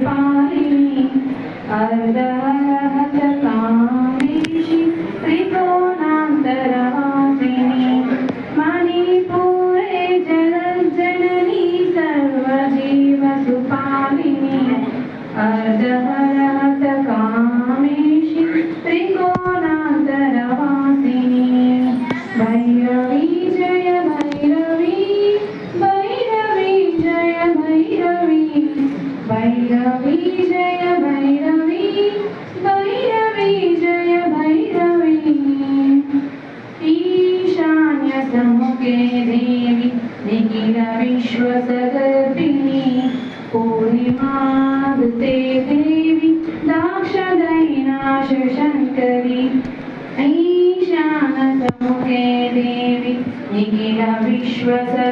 सुपालिनी अर्धहरहत कामेशि त्रिकोणान्तरवासिनि मणिपुरे जगज्जननी सर्वजीवसुपालिनी अर्धहरहत निखिलविश्वसगर्भिणी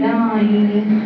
dying.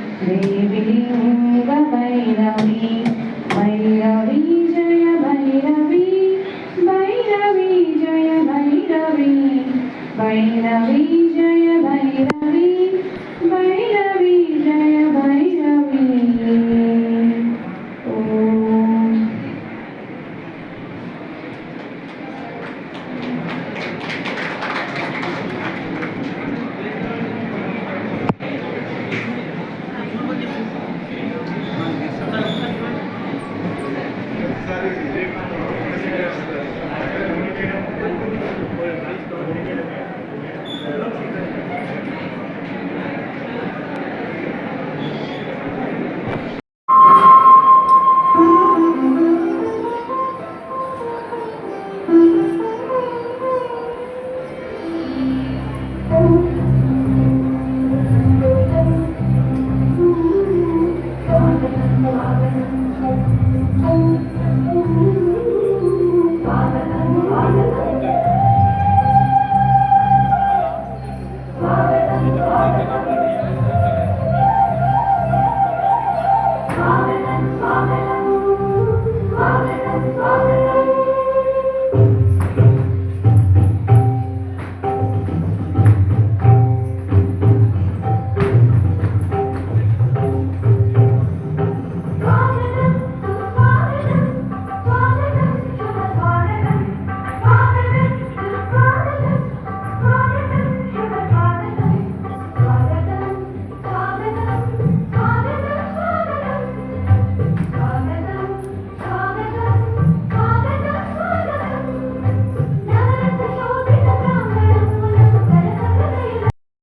Amen.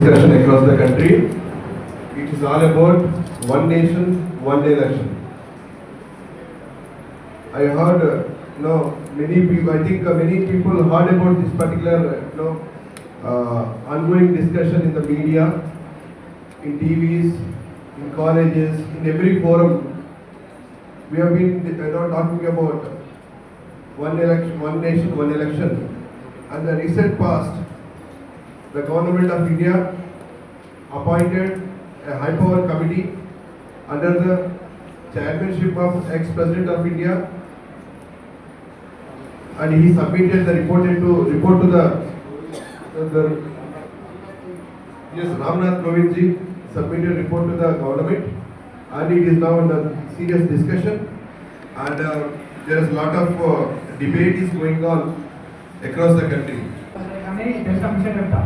Discussion across the country. It is all about one nation, one election. I heard, uh, you know, many people, I think uh, many people heard about this particular, uh, you know, uh, ongoing discussion in the media, in TVs, in colleges, in every forum. We have been, you know, talking about one election, one nation, one election. And the recent past, the government of India appointed a high power committee under the chairmanship of ex-president of India. And he submitted the report to report to the, the yes Ramnath Kovind ji submitted report to the government. And it is now under serious discussion. And uh, there is a lot of uh, debate is going on across the country. అని తెలిసిన విషయం చెప్తా?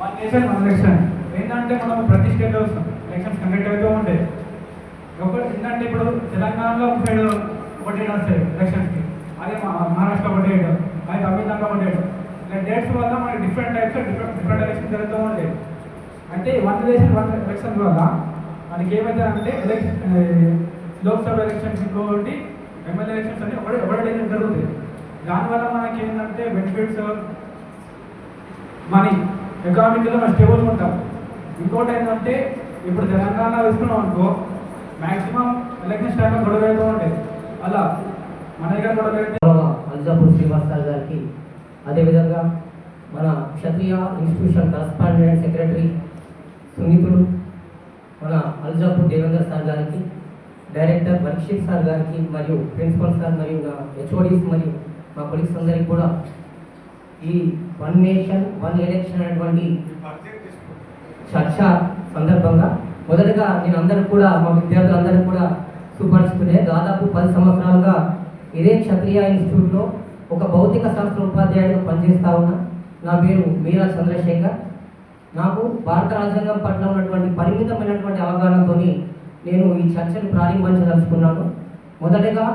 One nation one election. ఏంటంటే మనం ప్రతి స్టేట్లో elections conduct అవుతూ ఉంటాయి ఒకటి ఏంటంటే ఇప్పుడు తెలంగాణలో ఒక సైడ్ ఒకటి వస్తాయి ఎలక్షన్స్కి? అదే మా మహారాష్ట్ర ఒకటి అదే తమిళనాడులో ఒకటి ఇలా డేట్స్ వల్ల మనకి different types different different election జరుగుతూ ఉంటాయి అంటే వన్ నేషన్ వన్ ఎలక్షన్ వల్ల మనకి ఏమైతే అంటే ఎలక్షన్ లోక్సభ ఎలక్షన్స్ ఇంకొకటి ఎమ్మెల్యే ఎలక్షన్స్ అని ఒకటి ఒకటి జరుగుతాయి. జరుగుతుంది దానివల్ల మనకి ఏంటంటే బెనిఫిట్స్ మనీ ఎకనామిక్లో మనం స్టేబుల్ ఉంటాం. ఇంకోటి ఏంటంటే ఇప్పుడు తెలంగాణ వేసుకున్నాం అనుకో మ్యాక్సిమం ఎలక్షన్ టైంలో గొడవ అవుతూ అలా మన దగ్గర గొడవ అయితే అల్జాపూర్ గారికి అదేవిధంగా మన క్షత్రియ ఇన్స్టిట్యూషన్ కరస్పాండెంట్ సెక్రటరీ సునీతులు మన అల్జాపూర్ దేవేందర్ సార్ గారికి డైరెక్టర్ పరీక్షిత్ సార్ గారికి మరియు ప్రిన్సిపల్ సార్ మరియు నా హెచ్ఓడీస్ మరియు మా కొలీగ్స్ అందరికీ కూడా ఈ వన్ నేషన్ వన్ ఎలక్షన్ అనేటువంటి చర్చ సందర్భంగా మొదటగా నేను అందరూ కూడా మా విద్యార్థులందరూ కూడా సుపరిచితులే. దాదాపు పది సంవత్సరాలుగా ఇదే క్షత్రియ ఇన్స్టిట్యూట్లో ఒక భౌతిక శాస్త్ర ఉపాధ్యాయుడిగా పనిచేస్తా ఉన్నా. నా పేరు మీరా చంద్రశేఖర్. నాకు భారత రాజ్యాంగం పట్ల ఉన్నటువంటి పరిమితమైనటువంటి అవగాహనతోని నేను ఈ చర్చను ప్రారంభించదలుచుకున్నాను. మొదటగా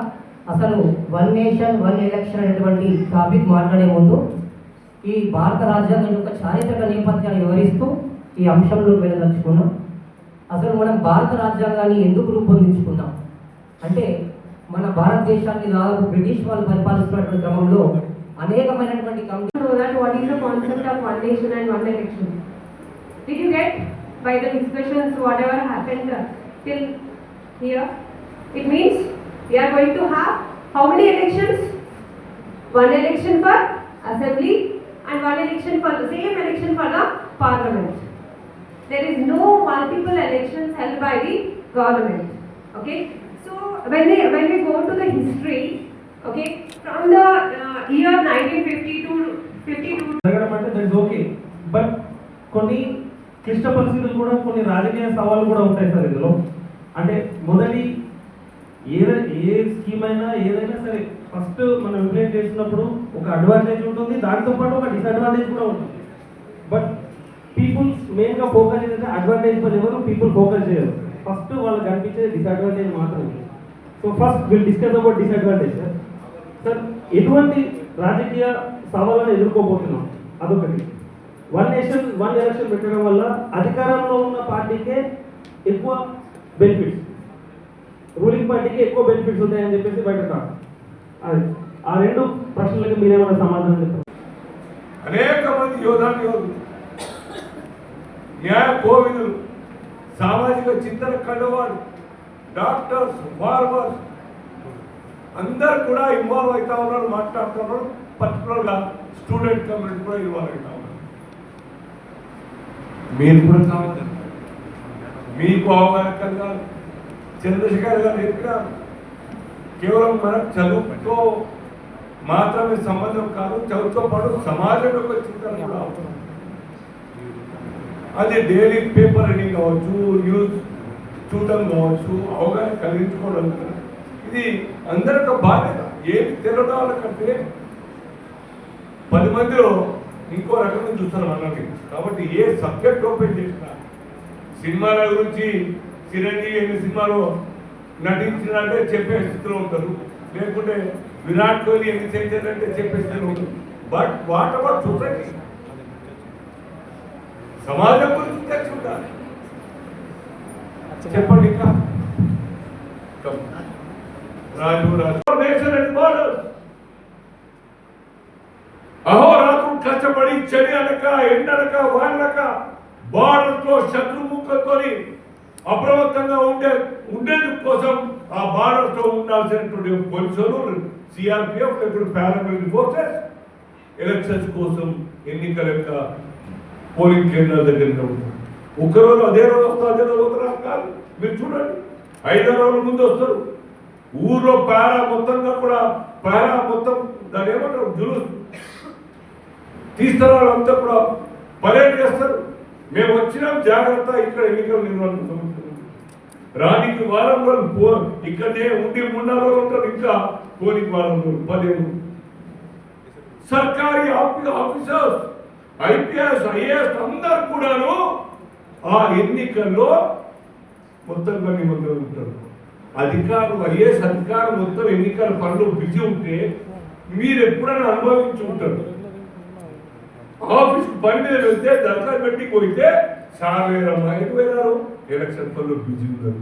అసలు వన్ నేషన్ వన్ ఎలక్షన్ అనేటువంటి టాపిక్ మాట్లాడే ముందు ఈ భారత రాజ్యాంగం యొక్క చారిత్రక నేపథ్యాన్ని వివరిస్తూ ఈ అంశంలో వెళ్ళదలుచుకున్నాం. అసలు మనం భారత రాజ్యాంగాన్ని ఎందుకు రూపొందించుకున్నాం? అంటే మన భారతదేశాన్ని దాదాపు బ్రిటిష్ వాళ్ళు పరిపాలిస్తున్నటువంటి క్రమంలో అనేకమైనటువంటి committee know that concept of the concept of one nation and one election. Did you get by the discussions whatever happened we are going to have how many elections? One election for assembly and one election for the same election for the parliament. There is no multiple elections held by the government. Okay, so when we when we go to the history, okay, from the uh, year 1950 to 52 జరగడం అంటే కొన్ని క్లిష్ట పరిస్థితులు కూడా కొన్ని రాజకీయ సవాళ్ళు కూడా ఉంటాయి సార్ ఇందులో అంటే మొదటి ఏ ఏ స్కీమ్ అయినా ఏదైనా సరే ఫస్ట్ మనం ఇంప్లిమెంట్ చేసినప్పుడు ఒక అడ్వాంటేజ్ ఉంటుంది దాంతో పాటు ఒక డిసడ్వాంటేజ్ కూడా ఉంటుంది. బట్ పీపుల్స్ మెయిన్గా ఫోకస్ ఏంటంటే అడ్వాంటేజ్ పని ఎవరు? పీపుల్ ఫోకస్ చేయరు. ఫస్ట్ వాళ్ళకి కనిపించే డిసడ్వాంటేజ్ మాత్రమే. So first will discuss about disadvantage sir sir ఎటువంటి రాజకీయ సవాళ్ళను ఎదుర్కోబోతున్నాం? అదొకటి. వన్ నేషన్ వన్ ఎలక్షన్ పెట్టడం వల్ల అధికారంలో ఉన్న పార్టీకే ఎక్కువ బెనిఫిట్స్ రూలింగ్ పార్టీకి ఎక్కువ బెనిఫిట్స్ ఉంటాయని చెప్పేసి బయట. అది. ఆ రెండు ప్రశ్నలకి మీరేమైనా సమాధానం చెప్తారు అనేక మంది యోధాన్ని యోధులు న్యాయ కోవిదులు సామాజిక చింతన కళ్ళవాడు డాక్టర్స్ ఫార్మర్స్ అందరు కూడా ఇన్వాల్వ్ అవుతా ఉన్నారు మాట్లాడుతున్నారు పర్టికులర్గా స్టూడెంట్ కమ్యూనిటీ కూడా ఇన్వాల్వ్ అవుతా ఉన్నారు. మీరు కూడా కావాలి మీకు అవగాహన కలగాలి. చంద్రశేఖర్ గారు చెప్పిన కేవలం మనం చదువుతో మాత్రమే సంబంధం కాదు చదువుతో పాటు సమాజం యొక్క చింతన కూడా అవసరం. అది డైలీ పేపర్ రీడింగ్ కావచ్చు న్యూస్ చూడడం కావచ్చు అవగాహన కలిగించుకోవడం ఇది అందరి యొక్క బాధ్యత. ఏమి తెలియడం వాళ్ళకంటే పది మందిలో ఇంకో రకంగా చూస్తారు అన్నది కాబట్టి ఏ సబ్జెక్ట్ ఓపెన్ చేసినా సినిమాల గురించి చిరంజీవి ఎన్ని సినిమాలో నటించినంటే చెప్పే స్థితిలో ఉంటారు. లేకుంటే విరాట్ కోహ్లీ ఎన్ని చేశారంటే చెప్పే స్థితిలో ఉంటారు. బట్ వాట్ అబౌట్ సొసైటీ సమాజం గురించి తెలిసి ఉండాలి చెప్పండి ఇంకా. Raju Raju. Nation and border అహోరాత్రులు కష్టపడి చలి అనక ఎండనక వాళ్ళక బార్డర్లో శత్రుముఖంతో అప్రమత్తంగా ఉండే ఉండేందుకు కోసం ఆ బార్డర్తో ఉండాల్సినటువంటి పోలీసులు సిఆర్పిఎఫ్ ఇప్పుడు పారామిలిటరీ ఫోర్సెస్ ఎలక్షన్స్ కోసం ఎన్నికల యొక్క పోలింగ్ కేంద్రాల దగ్గర ఉంటారు ఒక్కరోజు అదే రోజు వస్తారు అదే రోజు వస్తారు కాదు మీరు చూడండి. ఐదో రోజుల ముందు వస్తారు. ఊర్లో పారా మొత్తంగా కూడా పారా మొత్తం దాని ఏమంటారు? జులుస్. తీస్తారు వాళ్ళంతా కూడా పరేడ్ చేస్తారు. మేము వచ్చినాం జాగ్రత్త ఇక్కడ ఎన్నికలు నిర్వహణ రానికి వారం రోజులు పో ఇక్కడే ఉండి మూడు నాలుగు రోజులు ఉంటారు ఇంకా. పోలింగ్ వారం రోజులు పదిహేను సర్కారీ ఆఫీ- ఆఫీసర్స్ ఐపీఎస్ ఐఏఎస్ అందరు కూడాను ఆ ఎన్నికల్లో మొత్తం కొన్ని మంది ఉంటారు. అధికారులు ఐఏఎస్ అధికారులు మొత్తం ఎన్నికల పనులు బిజీ ఉంటే మీరు ఎప్పుడైనా అనుభవించి ఉంటారు. ఆఫీస్ పని మీద వెళ్తే దరఖాస్తు పెట్టి పోయితే సార్ వేరమ్మా ఎటు వేరారు ఎలక్షన్ పనులు బిజీ ఉన్నారు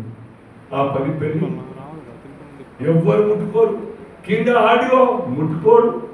ఆ పని పెళ్ళి ఎవ్వరు ముట్టుకోరు? కింద ఆడియో ముట్టుకోరు.